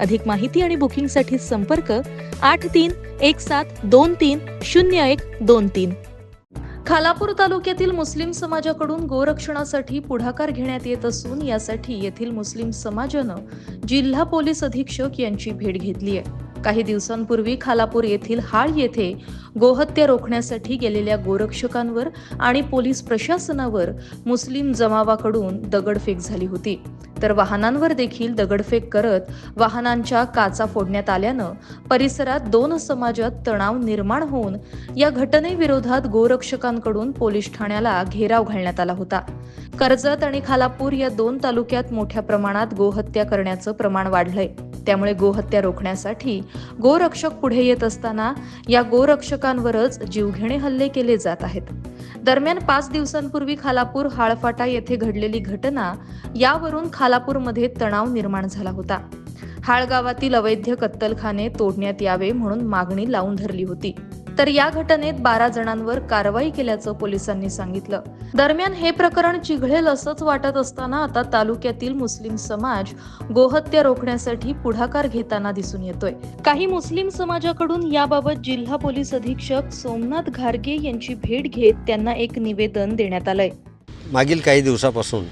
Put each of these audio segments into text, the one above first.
अधिक माहिती आणि बुकिंगसाठी संपर्क आठ तीन एक सात दोन तीन शून्य एक दोन तीन. खालापूर तालुक्यातील मुस्लिम समाजाकडून गोरक्षणासाठी पुढाकार घेण्यात येत असून यासाठी येथील मुस्लिम समाजानं जिल्हा पोलीस अधीक्षक यांची भेट घेतली आहे. काही दिवसांपूर्वी खालापूर येथील हाळ येथे गोहत्या रोखण्यासाठी गेलेल्या गोरक्षकांवर आणि पोलीस प्रशासनावर मुस्लिम जमावाकडून दगडफेक झाली होती. तर वाहनांवर देखील दगडफेक करत वाहनांच्या काचा फोडण्यात आल्यानं परिसरात दोन समाजात तणाव निर्माण होऊन या घटनेविरोधात गोरक्षकांकडून पोलीस ठाण्याला घेराव घालण्यात आला होता. कर्जत आणि खालापूर या दोन तालुक्यात मोठ्या प्रमाणात गोहत्या करण्याचं प्रमाण वाढलंय. त्यामुळे गोहत्या रोखण्यासाठी गोरक्षक पुढे येत असताना या गोरक्षकांवरच जीवघेणे हल्ले केले जात आहेत. दरम्यान पाच दिवसांपूर्वी खालापूर हाळफाटा येथे घडलेली घटना यावरून खालापूरमध्ये तणाव निर्माण झाला होता. हाळ गावातील अवैध कत्तलखाने तोडण्यात यावे म्हणून मागणी लावून धरली होती. तर या घटनेत बारा जणांवर कारवाई केल्याचं पोलिसांनी सांगितलं. दरम्यान हे प्रकरण चिघळेल असंच वाटत असताना आता तालुक्यातील मुस्लिम समाज गोहत्या रोखण्यासाठी पुढाकार घेताना दिसून येतोय. काही मुस्लिम समाजाकडून याबाबत जिल्हा पोलीस अधीक्षक सोमनाथ घारगे यांची भेट घेत त्यांना एक निवेदन देण्यात आलंय. मागील काही दिवसापासून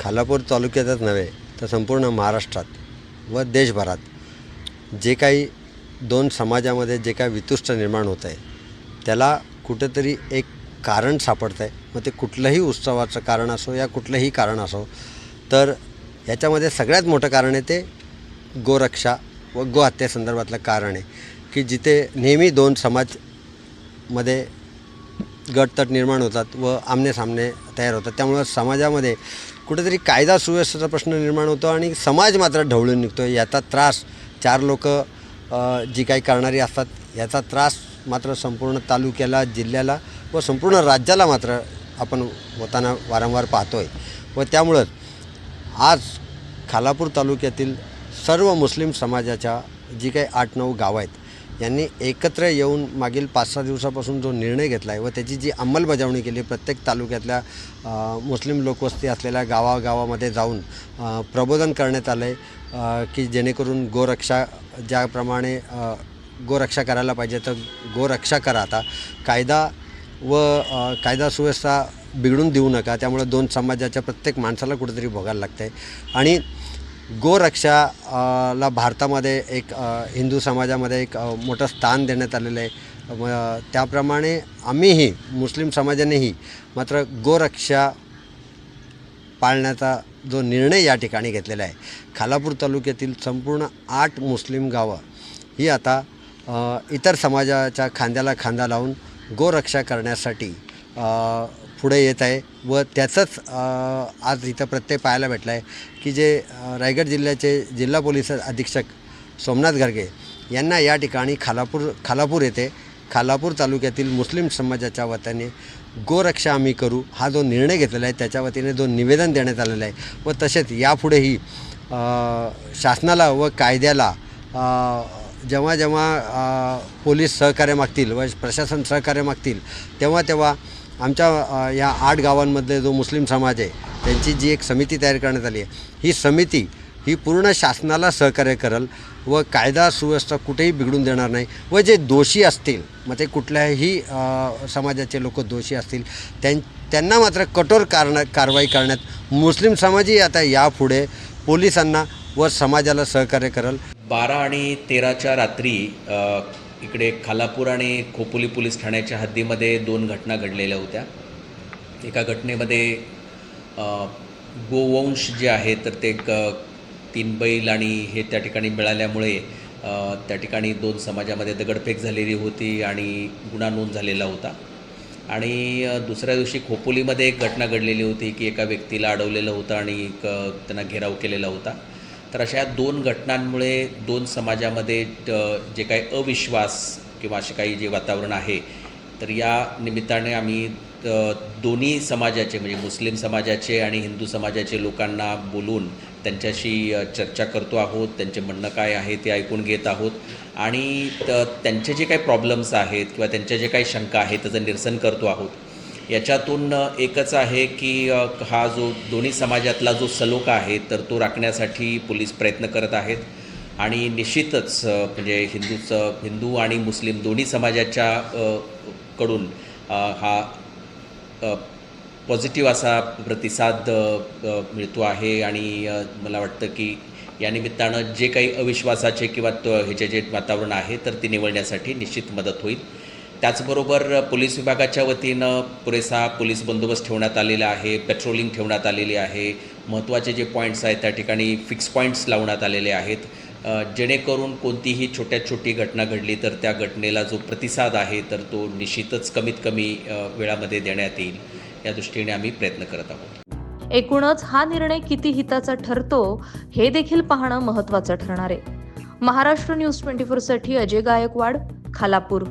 खालापूर तालुक्यातच नव्हे तर संपूर्ण महाराष्ट्रात व देशभरात जे काही दोन समाजामध्ये जे काय वितुष्ट निर्माण होत आहे त्याला कुठंतरी एक कारण सापडतं आहे. मग ते कुठलंही उत्सवाचं कारण असो या कुठलंही कारण असो तर याच्यामध्ये सगळ्यात मोठं कारण आहे ते गोरक्षा व गोहत्येसंदर्भातलं कारण आहे. की जिथे नेहमी दोन समाजमध्ये गटतट निर्माण होतात व आमनेसामने तयार होतात त्यामुळं समाजामध्ये कुठेतरी कायदा सुव्यवस्थेचा प्रश्न निर्माण होतो आणि समाज मात्र ढवळून निघतो याचा त्रास चार लोक जी काही करणारी असतात याचा त्रास मात्र संपूर्ण तालुक्याला जिल्ह्याला व संपूर्ण राज्याला मात्र आपण होताना वारंवार पाहतो आहे व त्यामुळंच आज खालापूर तालुक्यातील सर्व मुस्लिम समाजाच्या जी काही आठ नऊ गावं आहेत यांनी एकत्र येऊन मागील पाच सहा दिवसापासून जो निर्णय घेतला आहे व त्याची जी अंमलबजावणी केली प्रत्येक तालुक्यातल्या मुस्लिम लोकवस्ती असलेल्या गावागावामध्ये जाऊन प्रबोधन करण्यात आलं आहे की जेणेकरून गोरक्षा ज्याप्रमाणे गोरक्षा करायला पाहिजे तर गोरक्षा करा. आता कायदा व कायदा सुव्यवस्था बिघडून देऊ नका त्यामुळे दोन समाजाच्या प्रत्येक माणसाला कुठेतरी भोगायला लागतं आहे आणि गोरक्षा ला भारतामध्ये एक हिंदू समाजामध्ये एक मोठं स्थान देण्यात आलेलं आहे. त्याप्रमाणे आम्हीही मुस्लिम समाजानेही मात्र गोरक्षा पाळण्याचा जो निर्णय या ठिकाणी घेतलेला आहे. खालापूर तालुक्यातील संपूर्ण आठ मुस्लिम गावं ही आता इतर समाजाच्या खांद्याला खांदा लावून गोरक्षा करण्यासाठी पुढे येत आहे व त्याचंच आज इथं प्रत्यय पाहायला भेटला आहे की जे रायगड जिल्ह्याचे जिल्हा पोलीस अधीक्षक सोमनाथ गर्गे यांना या ठिकाणी खालापूर खालापूर येथे खालापूर तालुक्यातील मुस्लिम समाजाच्या वतीने गोरक्षा आम्ही करू हा जो निर्णय घेतलेला आहे त्याच्या वतीने जो निवेदन देण्यात आलेलं आहे व तसेच यापुढेही शासनाला व कायद्याला जेव्हा जेव्हा पोलीस सहकार्य मागतील व प्रशासन सहकार्य मागतील तेव्हा तेव्हा आमच्या या आठ गावांमधले जो मुस्लिम समाज आहे त्यांची जी एक समिती तयार करण्यात आली आहे ही समिती ही पूर्ण शासनाला सहकार्य करेल व कायदा सुव्यवस्था कुठेही बिघडून देणार नाही व जे दोषी असतील मग ते कुठल्याही समाजाचे लोक दोषी असतील त्यां त्यांना मात्र कठोर कारण कारवाई करण्यात मुस्लिम समाजही आता यापुढे पोलिसांना व समाजाला सहकार्य करेल. बारा आणि तेराच्या रात्री इकडे खालापूर आणि खोपोली पोलीस ठाण्याच्या हद्दीमध्ये दोन घटना घडलेल्या होत्या. एका घटनेमध्ये गोवंश जे आहे तर ते एक तीन बैल आणि हे त्या ठिकाणी मिळाल्यामुळे त्या ठिकाणी दोन समाजामध्ये दगडफेक झालेली होती आणि गुन्हा नोंद झालेला होता. आणि दुसऱ्या दिवशी खोपोलीमध्ये एक घटना घडलेली होती की एका व्यक्तीला अडवलेलं होतं आणि एक त्यांना घेराव केलेला होता. तर अशा दोन घटनांमुळे दोन समाजामध्ये जे काही अविश्वास किंवा असे काही जे वातावरण आहे तर या निमित्ताने आम्ही दोन्ही समाजाचे म्हणजे मुस्लिम समाजाचे आणि हिंदू समाजाचे लोकांना बोलून त्यांच्याशी चर्चा करतो आहोत त्यांचे म्हणणं काय आहे ते ऐकून घेत आहोत. आणि त्यांचे जे काही प्रॉब्लेम्स आहेत किंवा त्यांच्या जे काही शंका आहेत त्याचं निरसन करतो आहोत. याच्यातून एकच आहे की हा जो दोन्ही समाजातला जो सलोखा आहे तर तो राखण्यासाठी पोलीस प्रयत्न करत आहेत. आणि निश्चितच म्हणजे हिंदूचं हिंदू आणि मुस्लिम दोन्ही समाजाच्या कडून हा पॉझिटिव्ह असा प्रतिसाद मिळतो आहे. आणि मला वाटतं की या निमित्तानं जे काही अविश्वासाचे किंवा ह्याचे जे वातावरण आहे तर ते निवडण्यासाठी निश्चित मदत होईल. त्याचबरोबर पोलीस विभागाच्या वतीनं पुरेसा पोलीस बंदोबस्त ठेवण्यात आलेला आहे पेट्रोलिंग ठेवण्यात आलेली आहे महत्त्वाचे जे पॉईंट्स आहेत त्या ठिकाणी फिक्स पॉईंट्स लावण्यात आलेले आहेत. जेणेकरून कोणतीही छोट्यात छोटी घटना घडली तर त्या घटनेला जो प्रतिसाद आहे तर तो निश्चितच कमीत कमी वेळामध्ये देण्यात येईल. या दृष्टीने आम्ही प्रयत्न करत आहोत. एकूणच हा निर्णय किती हिताचा ठरतो हे देखील पाहणं महत्त्वाचं ठरणार आहे. महाराष्ट्र न्यूज ट्वेंटी साठी अजय गायकवाड खालापूर.